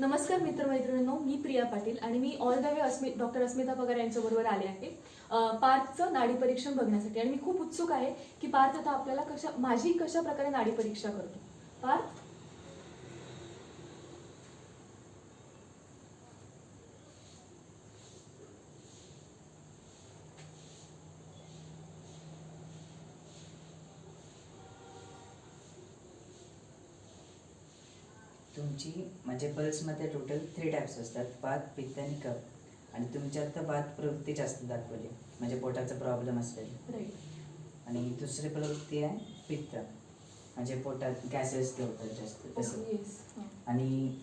नमस्कार मित्रमैत्रिणींनो मी प्रिया पाटील आणि मी all the way अस्मि डॉक्टर अस्मिता पगार यांच्याबरोबर आले आहे. पार्थचं नाडी परीक्षण बघण्यासाठी. आणि मी खूप उत्सुक आहे की पार्थ आता आपल्याला कशा माझी कशा प्रकारे नाडी परीक्षा करतो? पार्थ? तुमची म्हणजे पल्समध्ये टोटल थ्री टाईप्स असतात वात पित्त आणि कफ आणि तुमच्यात तर वात प्रवृत्ती जास्त दाखवली म्हणजे पोटाचा प्रॉब्लेम असलेली. राईट आणि दुसरी प्रवृत्ती आहे पित्त म्हणजे पोटात गॅसेस होतात जास्त तसं. येस आणि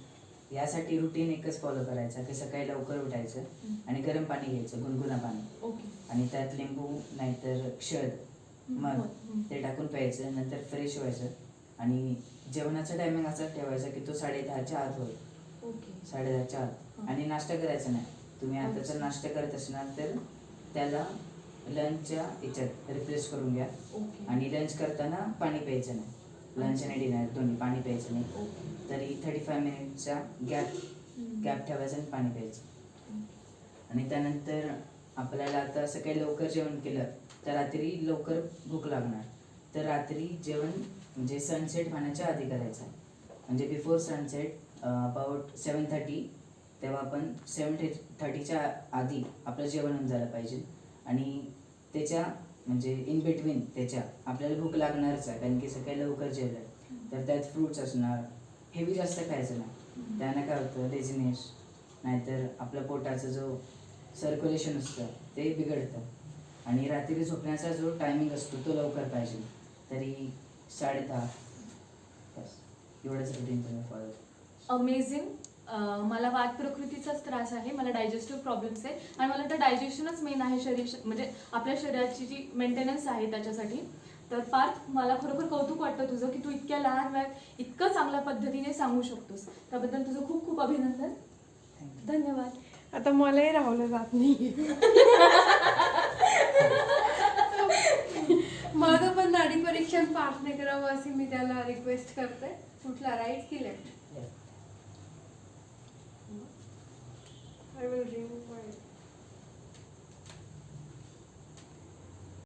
यासाठी रुटीन एकच फॉलो करायचं की सकाळी लवकर उठायचं आणि गरम पाणी घ्यायचं गुणगुणा पाणी. आणि त्यात लिंबू नाहीतर शहद मग ते टाकून प्यायचं नंतर फ्रेश व्हायचं. आणि जेवणाचा टायमिंग असा ठेवायचा की तो साडे दहाच्या आत होईल. साडे दहाच्या आत. आणि नाश्ता करायचा नाही. तुम्ही आता जर नाश्ता करत असणार तर त्याला लंचच्या याच्यात रिप्लेस करून घ्या. आणि लंच करताना पाणी प्यायचं नाही. लंच आणि डिनर दोन्ही पाणी प्यायचं नाही. तरी थर्टी फाय मिनिटचा गॅप गॅप ठेवायचा आणि पाणी प्यायचं. आणि त्यानंतर आपल्याला आता सकाळी लवकर जेवण केलं तर रात्री लवकर भूक लागणार. तर रात्री जेवण म्हणजे सनसेट होण्याच्या आधी करायचं आहे. म्हणजे before sunset about seven thirty तेव्हा आपण सेवन थर्टीच्या आधी आपलं जेवण होऊन झालं पाहिजे. आणि त्याच्या म्हणजे इन बिटवीन त्याच्या आपल्याला भूक लागणारच आहे कारण की सकाळी लवकर जेवलं तर त्यात फ्रूट्स असणार हेवी जास्त खायचं नाही. त्यानं काय होतं लेझिनेस नाहीतर आपल्या पोटाचं जो सर्क्युलेशन असतं ते बिघडतं. आणि रात्री झोपण्याचा जो टायमिंग असतो तो लवकर पाहिजे. तरी बस एवढंच रुटीन तुम्ही फॉलो अमेझिंग मला वात प्रकृतीचाच त्रास आहे मला डायजेस्टिव्ह प्रॉब्लेम्स आहे आणि मला तर डायजेशनच मेन आहे शरीर म्हणजे आपल्या शरीराची जी मेंटेनन्स आहे त्याच्यासाठी. तर पार्थ मला खरोखर कौतुक वाटतं तुझं की तू इतक्या लहान वयात इतकं चांगल्या पद्धतीने सांगू शकतोस. त्याबद्दल तुझं खूप खूप अभिनंदन. थँक्यू धन्यवाद. आता मलाही राहवलं जात नाही माझं पण नाडी परीक्षण पार्थने करावं अशी मी त्याला रिक्वेस्ट करते. कुठला? राईट की left I will remove my